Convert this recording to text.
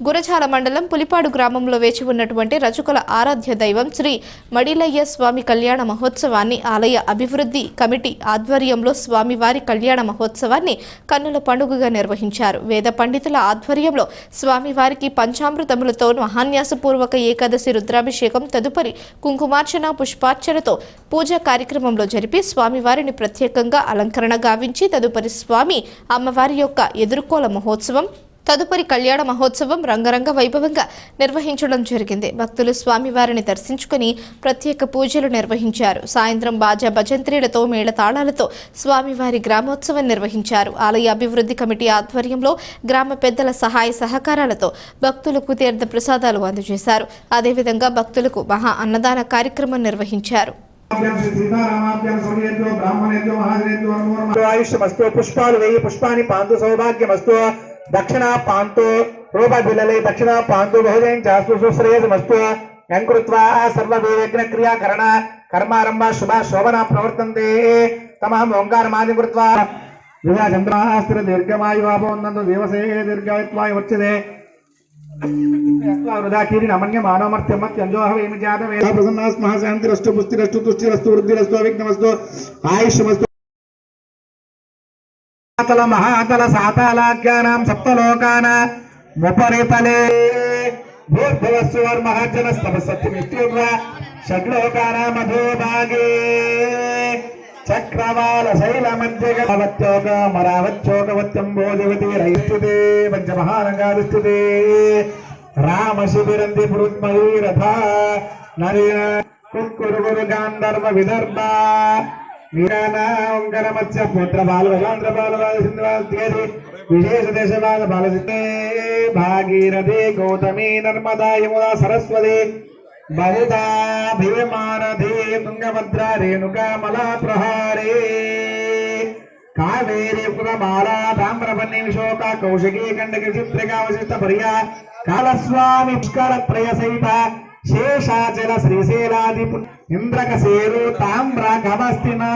గురజాల మండలం పులిపాడు గ్రామంలో వేచి ఉన్నటువంటి రజకుల ఆరాధ్య దైవం శ్రీ మడిలయ్య స్వామి కళ్యాణ మహోత్సవాన్ని ఆలయ అభివృద్ధి కమిటీ ఆధ్వర్యంలో స్వామివారి కళ్యాణ మహోత్సవాన్ని కన్నుల పండుగగా నిర్వహించారు. వేద పండితుల ఆధ్వర్యంలో స్వామివారికి పంచామృతములతో మహాన్యాసపూర్వక ఏకాదశి రుద్రాభిషేకం తదుపరి కుంకుమార్చన పుష్పార్చనతో పూజా కార్యక్రమంలో జరిపి స్వామివారిని ప్రత్యేకంగా అలంకరణ గావించి తదుపరి స్వామి అమ్మవారి యొక్క ఎదుర్కోల మహోత్సవం తదుపరి కళ్యాణ మహోత్సవం రంగరంగ వైభవంగా నిర్వహించడం జరిగింది. భక్తులు స్వామివారిని దర్శించుకుని ప్రత్యేక పూజలు నిర్వహించారు. సాయంత్రం బాజా భజంత్రీలతో మేళతాళాలతో స్వామివారి గ్రామోత్సవం నిర్వహించారు. ఆలయ అభివృద్ధి కమిటీ ఆధ్వర్యంలో గ్రామ పెద్దల సహాయ సహకారాలతో భక్తులకు తీర్థ ప్రసాదాలు అందజేశారు. అదేవిధంగా భక్తులకు మహా అన్నదాన కార్యక్రమం నిర్వహించారు. పుష్పాలు వెయ్యి పుష్పాన్ని పాంతు సౌభాగ్యమస్తు దక్షిణ పాంతో రూప దక్షిణ పాంతో బహుజయం చాస్తు సుశ్రేయసమస్తు యంకృత్వా సర్వవేగ్న క్రియాకరణ కర్మారంభ శుభ శోభన ప్రవర్తంతే. తమహం ఓంకారమాది కృత్వా. వివా చంద్రాస్త్ర దీర్ఘమాయువాపవందంతు దేవసే దీర్ఘాయుత్వాయ వచ్చదే వృధాకీరి నమన్య మానవమర్త్యమత్యంజోహవేమి జాతవే అవిఘ్నమస్తు ఆయుష్మస్తు అతల మహాతల సాతాలాఖ్యానాం సప్తలోకాన ఉపరితలే. భూర్భవస్సువర్మహర్జన స్తపసత్యమిత్యుగ్ర షడ్లోకాన మధోభాగే చక్రవాల శైల మధ్యగవత్యోక మరావత్యోకవత్యం భోజవతి రైస్తుతే పంచమహారంగాదిస్తుతే రామ శిబిరంది పురుత్మయీ రథ నరీన కుక్కురు గాంధర్వ విదర్భ వీరానాంకర మత్స్య పుత్ర బాలవశాంధ్ర బాలవాద సింధువాద తేరి విశేష దేశవాద బాలసిద్ధే భాగీరథి గౌతమి నర్మదా యమునా సరస్వతి బహుదా తుంగభద్ర రేణుకా మలా ప్రహారే కావేరి పురమాలా తామ్రపన్ని విశోక కౌశికీ కండక చిత్రికా వశిష్ట పర్యా కాలస్వామి పుష్కర త్రయ సహిత శేషాచల శ్రీశైలాది ఇంద్రక సేరు తామ్ర గమస్తి నాగశాశత్కోటి